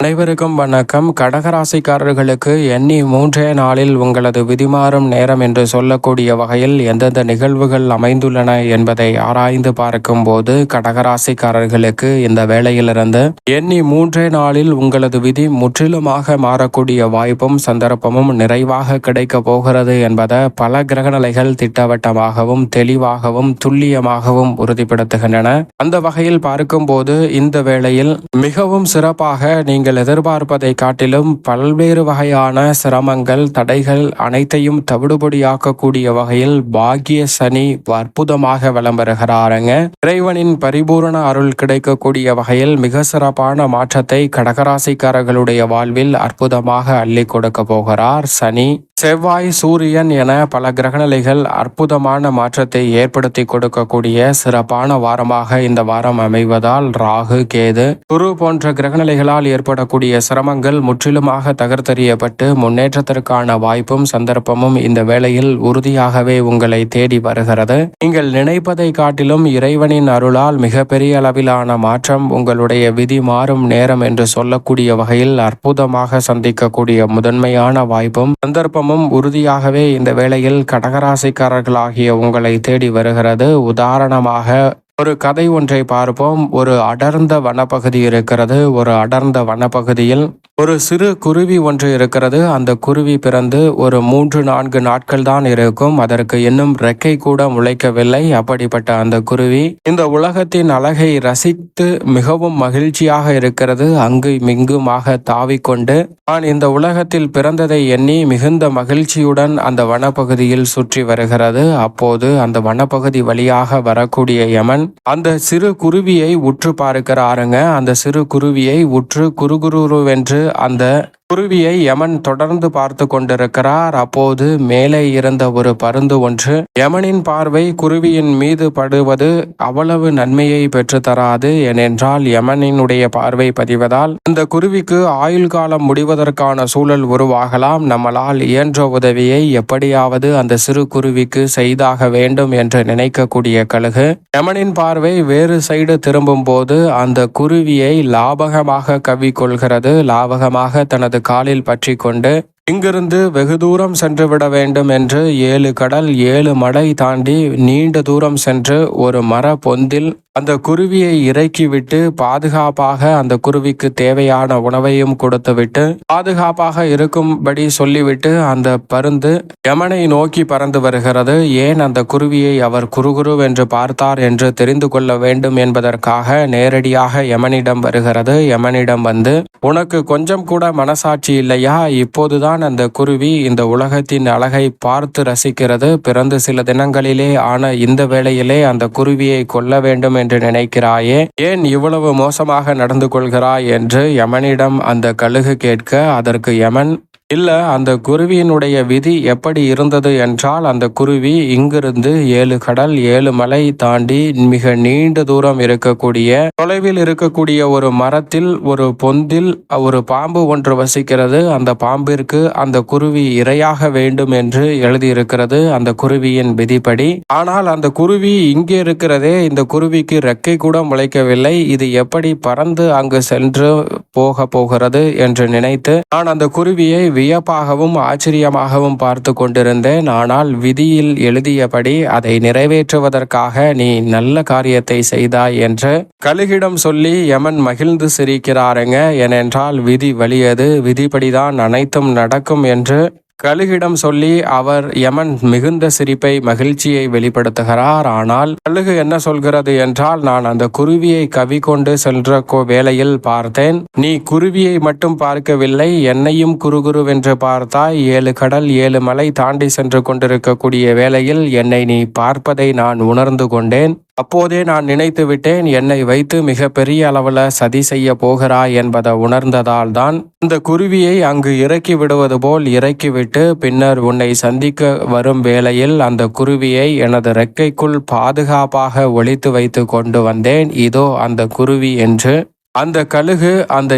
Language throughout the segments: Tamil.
அனைவருக்கும் வணக்கம். கடகராசிக்காரர்களுக்கு எண்ணி மூன்றே நாளில் உங்களது விதிமாறும் நேரம் என்று சொல்லக்கூடிய வகையில் எந்தெந்த நிகழ்வுகள் அமைந்துள்ளன என்பதை ஆராய்ந்து பார்க்கும்போது கடகராசிக்காரர்களுக்கு இந்த வேளையிலிருந்து எண்ணி மூன்றே நாளில் உங்களது விதி முற்றிலுமாக மாறக்கூடிய வாய்ப்பும் சந்தர்ப்பமும் நிறைவாக கிடைக்க போகிறது என்பதை பல கிரகநிலைகள் திட்டவட்டமாகவும் தெளிவாகவும் துல்லியமாகவும் உறுதிப்படுத்துகின்றன. அந்த வகையில் பார்க்கும்போது இந்த வேளையில் மிகவும் சிறப்பாக நீங்கள் எதிர்பார்ப்பதை காட்டிலும் பல்வேறு வகையான சிரமங்கள் தடைகள் அனைத்தையும் தவிடுபடியாக்கக்கூடிய வகையில் பாக்கிய சனி அற்புதமாக விளம்பருகிறாருங்க இறைவனின் பரிபூரண அருள் கிடைக்கக்கூடிய வகையில் மிக சிறப்பான மாற்றத்தை கடகராசிக்காரர்களுடைய வாழ்வில் அற்புதமாக அள்ளி கொடுக்க போகிறார் சனி. செவ்வாய் சூரியன் என பல கிரகநிலைகள் அற்புதமான மாற்றத்தை ஏற்படுத்தி கொடுக்கக்கூடிய சிறப்பான வாரமாக இந்த வாரம் அமைவதால் ராகு கேது குரு போன்ற கிரகநிலைகளால் ஏற்படக்கூடிய சிரமங்கள் முற்றிலுமாக தகர்த்தெறியப்பட்டு முன்னேற்றத்திற்கான வாய்ப்பும் சந்தர்ப்பமும் இந்த வேளையில் உறுதியாகவே உங்களை தேடி வருகிறது. நீங்கள் நினைப்பதை காட்டிலும் இறைவனின் அருளால் மிகப்பெரிய அளவிலான மாற்றம் உங்களுடைய விதி மாறும் நேரம் என்று சொல்லக்கூடிய வகையில் அற்புதமாக சந்திக்கக்கூடிய முதன்மையான வாய்ப்பும் சந்தர்ப்பமும் உறுதியாகவே இந்த வேளையில் கடகராசிக்காரர்களாகிய உங்களை தேடி வருகிறது. உதாரணமாக ஒரு கதை ஒன்றை பார்ப்போம். ஒரு அடர்ந்த வனப்பகுதி இருக்கிறது. ஒரு அடர்ந்த வனப்பகுதியில் ஒரு சிறு குருவி ஒன்று இருக்கிறது. அந்த குருவி பிறந்து ஒரு மூன்று நான்கு நாட்கள் தான் இருக்கும். அதற்கு இன்னும் ரெக்கை கூட முளைக்கவில்லை. அப்படிப்பட்ட அந்த குருவி இந்த உலகத்தின் அழகை ரசித்து மிகவும் மகிழ்ச்சியாக இருக்கிறது. அங்கு மிங்குமாக தாவிக்கொண்டு நான் இந்த உலகத்தில் பிறந்ததை எண்ணி மிகுந்த மகிழ்ச்சியுடன் அந்த வனப்பகுதியில் சுற்றி வருகிறது. அப்போது அந்த வனப்பகுதி வழியாக வரக்கூடிய யமன் அந்த சிறு குருவியை உற்று பார்க்கிறாருங்க. அந்த சிறு குருவியை உற்று குறுகுருவென்று அந்த குருவியை யமன் தொடர்ந்து பார்த்து கொண்டிருக்கிறார். அப்போது மேலே இருந்த ஒரு பருந்து ஒன்று யமனின் பார்வை குருவியின் மீது படுவது அவ்வளவு நன்மையை பெற்று தராது ஏனென்றால் யமனினுடைய பார்வை பதிவதால் இந்த குருவிக்கு ஆயுள் காலம் முடிவதற்கான சூழல் உருவாகலாம். நம்மளால் இயன்ற உதவியை எப்படியாவது அந்த சிறு குருவிக்கு செய்தாக வேண்டும் என்று நினைக்கக்கூடிய கழுகு. யமனின் பார்வை வேறு சைடு திரும்பும் போது அந்த குருவியை லாபகமாக கவ்விக்கொள்கிறது லாபகமாக தனது காலில் பற்றி கொண்டு இங்கிருந்து வெகு தூரம் சென்று விட வேண்டும் என்று ஏழு கடல் ஏழு மடை தாண்டி நீண்ட தூரம் சென்று ஒரு மர பொந்தில் அந்த குருவியை இறக்கிவிட்டு பாதுகாப்பாக அந்த குருவிக்கு தேவையான உணவையும் கொடுத்துவிட்டு பாதுகாப்பாக இருக்கும்படி சொல்லிவிட்டு அந்த பருந்து யமனை நோக்கி பறந்து வருகிறது. ஏன் அந்த குருவியை அவர் குறுகுருவென்று பார்த்தார் என்று தெரிந்து கொள்ள வேண்டும் என்பதற்காக நேரடியாக யமனிடம் வருகிறது. யமனிடம் வந்து உனக்கு கொஞ்சம் கூட மனசாட்சி இல்லையா? இப்போதுதான் அந்த குருவி இந்த உலகத்தின் அழகை பார்த்து ரசிக்கிறது. பிறந்து சில தினங்களிலே ஆன இந்த வேளையிலே அந்த குருவியை கொல்ல வேண்டும் என்று நினைக்கிறாயே? ஏன் இவ்வளவு மோசமாக நடந்து கொள்கிறாய் என்று யமனிடம் அந்த கழுகு கேட்க அதற்கு யமன் இல்ல அந்த குருவியினுடைய விதி எப்படி இருந்தது என்றால் அந்த குருவி இங்கிருந்து ஏழு கடல் ஏழு மலை தாண்டி மிக நீண்ட தூரம் இருக்கக்கூடிய தொலைவில் இருக்கக்கூடிய ஒரு மரத்தில் ஒரு பொந்தில் ஒரு பாம்பு ஒன்று வசிக்கிறது. அந்த பாம்பிற்கு அந்த குருவி இரையாக வேண்டும் என்று எழுதியிருக்கிறது அந்த குருவியின் விதிப்படி. ஆனால் அந்த குருவி இங்கே இருக்கிறதே இந்த குருவிக்கு ரெக்கை கூட முளைக்கவில்லை. இது எப்படி பறந்து அங்கு சென்று போக போகிறது என்று நினைத்து நான் அந்த குருவியை வியப்பாகவும் ஆச்சரியமாகவும் பார்த்து கொண்டிருந்தேன். ஆனால் விதியில் எழுதியபடி அதை நிறைவேற்றுவதற்காக நீ நல்ல காரியத்தை செய்தாய் என்று கழுகிடம் சொல்லி யமன் மகிழ்ந்து சிரிக்கிறாருங்க. ஏனென்றால் விதி வலியது. விதிப்படிதான் அனைத்தும் நடக்கும் என்று கழுகிடம் சொல்லி அவர் யமன் மிகுந்த சிரிப்பை மகிழ்ச்சியை வெளிப்படுத்துகிறார். ஆனால் கழுகு என்ன சொல்கிறது என்றால் நான் அந்த குருவியை கவி கொண்டு சென்ற கோ- வேளையில் பார்த்தேன். நீ குருவியை மட்டும் பார்க்கவில்லை என்னையும் குறுகுருவென்று பார்த்தாய். ஏழு கடல் ஏழு மலை தாண்டி சென்று கொண்டிருக்கக்கூடிய வேளையில் என்னை நீ பார்ப்பதை நான் உணர்ந்து கொண்டேன். அப்போதே நான் நினைத்து விட்டேன் என்னை வைத்து மிக பெரிய அளவில் சதி செய்ய போகிறாய் என்பதை உணர்ந்ததால் தான் இந்த குருவியை அங்கு இறக்கி விடுவது போல் இறக்கிவிட்டு பின்னர் உன்னை சந்திக்க வரும் வேளையில் அந்த குருவியை எனது ரெக்கைக்குள் பாதுகாப்பாக ஒழித்து வைத்து கொண்டு வந்தேன். இதோ அந்த குருவி என்று அந்த கழுகு அந்த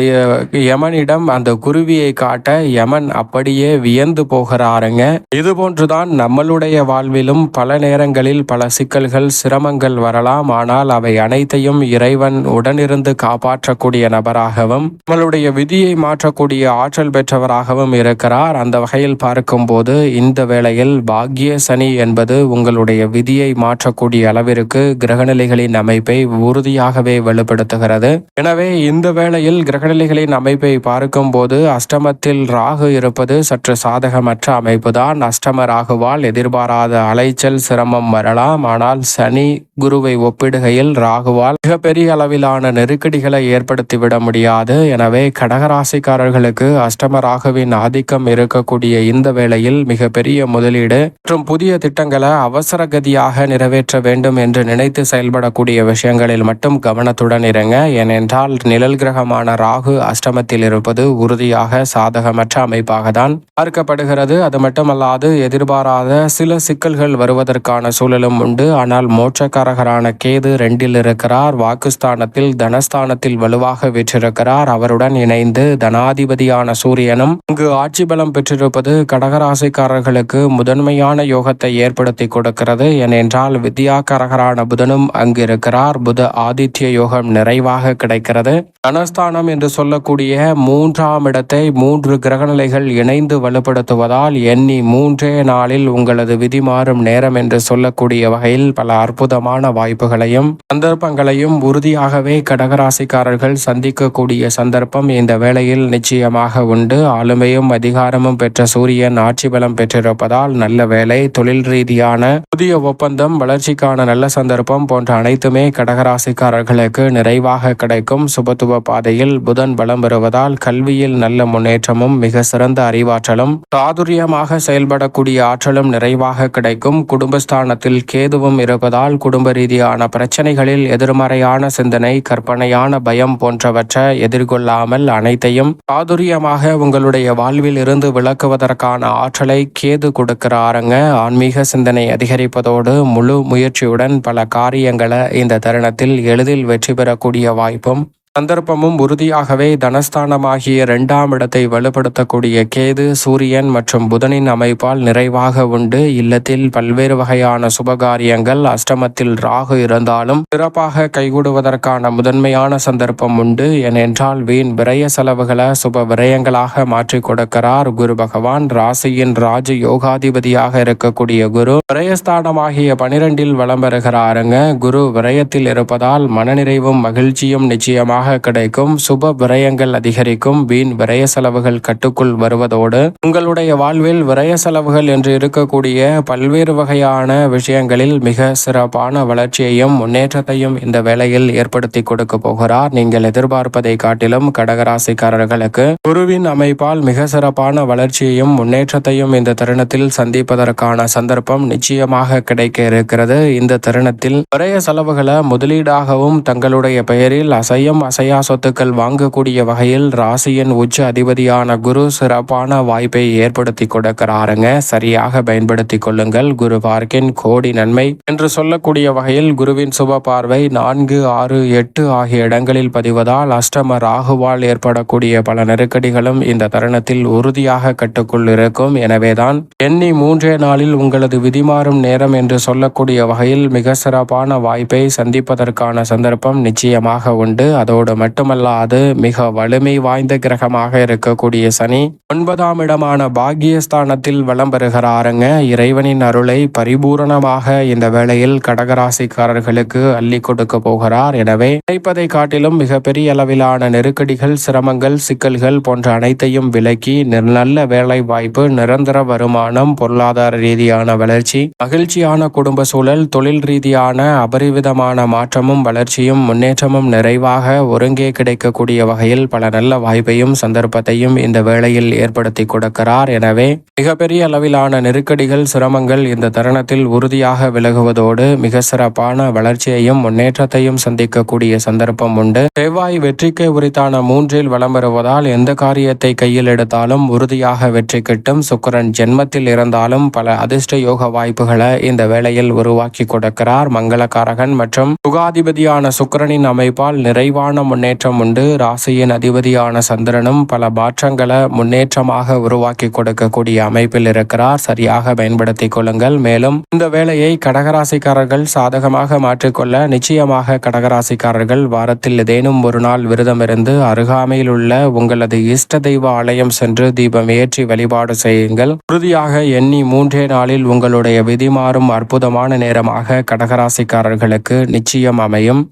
யமனிடம் அந்த குருவியை காட்ட யமன் அப்படியே வியந்து போகிறாருங்க. இது போன்றுதான் நம்மளுடைய வாழ்விலும் பல நேரங்களில் பல சிக்கல்கள் சிரமங்கள் வரலாம். ஆனால் அவை அனைத்தையும் இறைவன் உடனிருந்து காப்பாற்றக்கூடிய நபராகவும் நம்மளுடைய விதியை மாற்றக்கூடிய ஆற்றல் பெற்றவராகவும் இருக்கிறார். அந்த வகையில் பார்க்கும்போது இந்த வேளையில் பாக்ய சனி என்பது உங்களுடைய விதியை மாற்றக்கூடிய அளவிற்கு கிரகநிலைகளின் அமைப்பை உறுதியாகவே வலுப்படுத்துகிறது எனவே இந்த வேளையில் கிரகநிலைகளின் அமைப்பை பார்க்கும்போது அஷ்டமத்தில் ராகு இருப்பது சற்று சாதகமற்ற அமைப்புதான். அஷ்டம ராகுவால் எதிர்பாராத அலைச்சல் சிரமம் வரலாம். ஆனால் சனி குருவை ஒப்பிடுகையில் ராகுவால் மிகப்பெரிய அளவிலான நெருக்கடிகளை ஏற்படுத்திவிட முடியாது. எனவே கடகராசிக்காரர்களுக்கு அஷ்டம ராகுவின் ஆதிக்கம் இருக்கக்கூடிய இந்த வேளையில் மிகப்பெரிய முதலீடு மற்றும் புதிய திட்டங்களை அவசர கதியாக நிறைவேற்ற வேண்டும் என்று நினைத்து செயல்படக்கூடிய விஷயங்களில் மட்டும் கவனத்துடன் இருங்க. ஏனென்றால் நிழல் கிரகமான ராகு அஷ்டமத்தில் இருப்பது உறுதியாக சாதகமற்ற அமைப்பாக தான் பார்க்கப்படுகிறது. அது மட்டுமல்லாது எதிர்பாராத சில சிக்கல்கள் வருவதற்கான சூழலும் உண்டு. ஆனால் மோட்சக்காரகரான கேது ரெண்டில் இருக்கிறார். வாக்குஸ்தானத்தில் தனஸ்தானத்தில் வலுவாக வீற்றிருக்கிறார். அவருடன் இணைந்து தனாதிபதியான சூரியனும் இங்கு ஆட்சி பலம் பெற்றிருப்பது கடகராசிக்காரர்களுக்கு முதன்மையான யோகத்தை ஏற்படுத்தி கொடுக்கிறது. ஏனென்றால் வித்யாக்காரகரான புதனும் அங்கு இருக்கிறார் புத ஆதித்ய யோகம் நிறைவாக கிடைக்கிறது. தனஸ்தானம் என்று சொல்லக்கூடிய மூன்றாம் இடத்தை மூன்று கிரகநிலைகள் இணைந்து வலுப்படுத்துவதால் எண்ணி மூன்றே நாளில் உங்களது விதி மாறும் நேரம் என்று சொல்லக்கூடிய வகையில் பல அற்புதமான வாய்ப்புகளையும் சந்தர்ப்பங்களையும் உறுதியாகவே கடகராசிக்காரர்கள் சந்திக்கக்கூடிய சந்தர்ப்பம் இந்த வேளையில் நிச்சயமாக உண்டு. ஆளுமையும் அதிகாரமும் பெற்ற சூரியன் ஆட்சி பலம் பெற்றிருப்பதால் நல்ல வேலை தொழில் ரீதியான புதிய ஒப்பந்தம் வளர்ச்சிக்கான நல்ல சந்தர்ப்பம் போன்ற அனைத்துமே கடகராசிக்காரர்களுக்கு நிறைவாக கிடைக்கும். சுபத்துவ பாதையில் புதன் பலம் பெறுவதால் கல்வியில் நல்ல முன்னேற்றமும் மிக சிறந்த அறிவாற்றலும் சாதுரியமாக செயல்படக்கூடிய ஆற்றலும் நிறைவாக கிடைக்கும். குடும்பஸ்தானத்தில் கேதுவும் இருப்பதால் குடும்ப ரீதியான பிரச்சனைகளில் எதிர்மறையான சிந்தனை கற்பனையான பயம் போன்றவற்றை எதிர்கொள்ளாமல் அனைத்தையும் சாதுரியமாக உங்களுடைய வாழ்வில் இருந்து விளக்குவதற்கான ஆற்றலை கேது கொடுக்கிறாருங்க. ஆன்மீக சிந்தனை அதிகரிப்பதோடு முழு முயற்சியுடன் பல காரியங்களை இந்த தருணத்தில் எளிதில் வெற்றி பெறக்கூடிய வாய்ப்பும் சந்தர்ப்பமும் உறுதியாகவே தனஸ்தானமாகிய இரண்டாம் இடத்தை வலுப்படுத்தக்கூடிய கேது சூரியன் மற்றும் புதனின் அமைப்பால் நிறைவாக உண்டு. இல்லத்தில் பல்வேறு வகையான சுபகாரியங்கள். அஷ்டமத்தில் ராகு இருந்தாலும் சிறப்பாக கைகூடுவதற்கான முதன்மையான சந்தர்ப்பம் உண்டு. ஏனென்றால் வீண் விரய செலவுகளை சுப விரயங்களாக மாற்றிக் கொடுக்கிறார் குரு பகவான். ராசியின் ராஜ யோகாதிபதியாக இருக்கக்கூடிய குரு விரயஸ்தானமாகிய பனிரெண்டில் வலம் பெறுகிறாருங்க குரு விரயத்தில் இருப்பதால் மனநிறைவும் மகிழ்ச்சியும் நிச்சயமாக கிடைக்கும் சுப விரயங்கள் அதிகரிக்கும் வீண் விரய செலவுகள் கட்டுக்குள் வருவதோடு உங்களுடைய வாழ்வில் விரய செலவுகள் என்று இருக்கக்கூடிய பல்வேறு வகையான விஷயங்களில் மிக சிறப்பான வளர்ச்சியையும் முன்னேற்றத்தையும் இந்த வேளையில் ஏற்படுத்தி கொடுக்க போகிறார். நீங்கள் எதிர்பார்ப்பதை காட்டிலும் கடகராசிக்காரர்களுக்கு குருவின் அமைப்பால் மிக சிறப்பான வளர்ச்சியையும் முன்னேற்றத்தையும் இந்த தருணத்தில் சந்திப்பதற்கான சந்தர்ப்பம் நிச்சயமாக கிடைக்க இருக்கிறது. இந்த தருணத்தில் விரய செலவுகளை முதலீடாகவும் தங்களுடைய பெயரில் அசையும் அசையா சொத்துக்கள் வாங்கக்கூடிய வகையில் ராசியின் உச்ச அதிபதியான குரு சிறப்பான வாய்ப்பை ஏற்படுத்தி கொடுக்கிறாருங்க. சரியாக பயன்படுத்தி கொள்ளுங்கள். குரு பார்க்கின் கோடி நன்மை. என்று சொல்லக்கூடிய வகையில் குருவின் சுப பார்வை நான்கு ஆறு எட்டு ஆகிய இடங்களில் பதிவதால் அஷ்டம ராகுவால் ஏற்படக்கூடிய பல நெருக்கடிகளும் இந்த தருணத்தில் உறுதியாக கட்டுக்குள் இருக்கும். எனவேதான் எண்ணி மூன்றே நாளில் உங்களது விதிமாறும் நேரம் என்று சொல்லக்கூடிய வகையில் மிக சிறப்பான வாய்ப்பை சந்திப்பதற்கான சந்தர்ப்பம் நிச்சயமாக உண்டு. அதோடு மட்டுமல்லாது மிக வலிமை வாய்ந்த கிரகமாக இருக்கக்கூடிய சனி ஒன்பதாம் இடமான பாக்கியஸ்தானத்தில் வலம் பெறுகிறாருங்க இறைவனின் அருளை பரிபூரணமாக இந்த வேளையில் கடகராசிக்காரர்களுக்கு அள்ளி கொடுக்க போகிறார். எனவே நினைப்பதை காட்டிலும் மிகப்பெரிய அளவிலான நெருக்கடிகள் சிரமங்கள் சிக்கல்கள் போன்ற அனைத்தையும் விலக்கி நிர்- நல்ல வேலை வாய்ப்பு நிரந்தர வருமானம் பொருளாதார ரீதியான வளர்ச்சி மகிழ்ச்சியான குடும்ப சூழல் தொழில் ரீதியான அபரிவிதமான மாற்றமும் வளர்ச்சியும் முன்னேற்றமும் நிறைவாக ஒருங்கே கிடைக்கக்கூடிய வகையில் பல நல்ல வாய்ப்பையும் சந்தர்ப்பத்தையும் இந்த வேளையில் ஏற்படுத்தி கொடுக்கிறார். எனவே மிகப்பெரிய அளவிலான நெருக்கடிகள் சிரமங்கள் இந்த தருணத்தில் உறுதியாக விலகுவதோடு மிக சிறப்பான வளர்ச்சியையும் முன்னேற்றத்தையும் சந்திக்கக்கூடிய சந்தர்ப்பம் உண்டு. செவ்வாய் வெற்றிக்கு உரித்தான மூன்றில் வளம் வருவதால் எந்த காரியத்தை கையில் எடுத்தாலும் உறுதியாக வெற்றி கிட்டும். சுக்கிரன் ஜென்மத்தில் இருந்தாலும் பல அதிர்ஷ்ட யோக வாய்ப்புகளை இந்த வேளையில் உருவாக்கி கொடுக்கிறார். மங்களகாரகன் மற்றும் சுகாதிபதியான சுக்கிரனின் அமைப்பால் நிறைவான முன்னேற்றம் உண்டு. ராசியின் அதிபதியான சந்திரனும் பல மாற்றங்களை முன்னேற்றமாக உருவாக்கி கொடுக்கக்கூடிய அமைப்பில் இருக்கிறார். சரியாக பயன்படுத்திக் கொள்ளுங்கள். மேலும் இந்த வேலையை கடகராசிக்காரர்கள் சாதகமாக மாற்றிக்கொள்ள நிச்சயமாக கடகராசிக்காரர்கள் வாரத்தில் ஏதேனும் ஒரு நாள் விரதம் இருந்து அருகாமையில் உள்ள உங்களது இஷ்ட தெய்வ ஆலயம் சென்று தீபம் ஏற்றி வழிபாடு செய்யுங்கள். உறுதியாக எண்ணி மூன்றே நாளில் உங்களுடைய விதி மாறும் அற்புதமான நேரமாக கடகராசிக்காரர்களுக்கு நிச்சயம் அமையும்.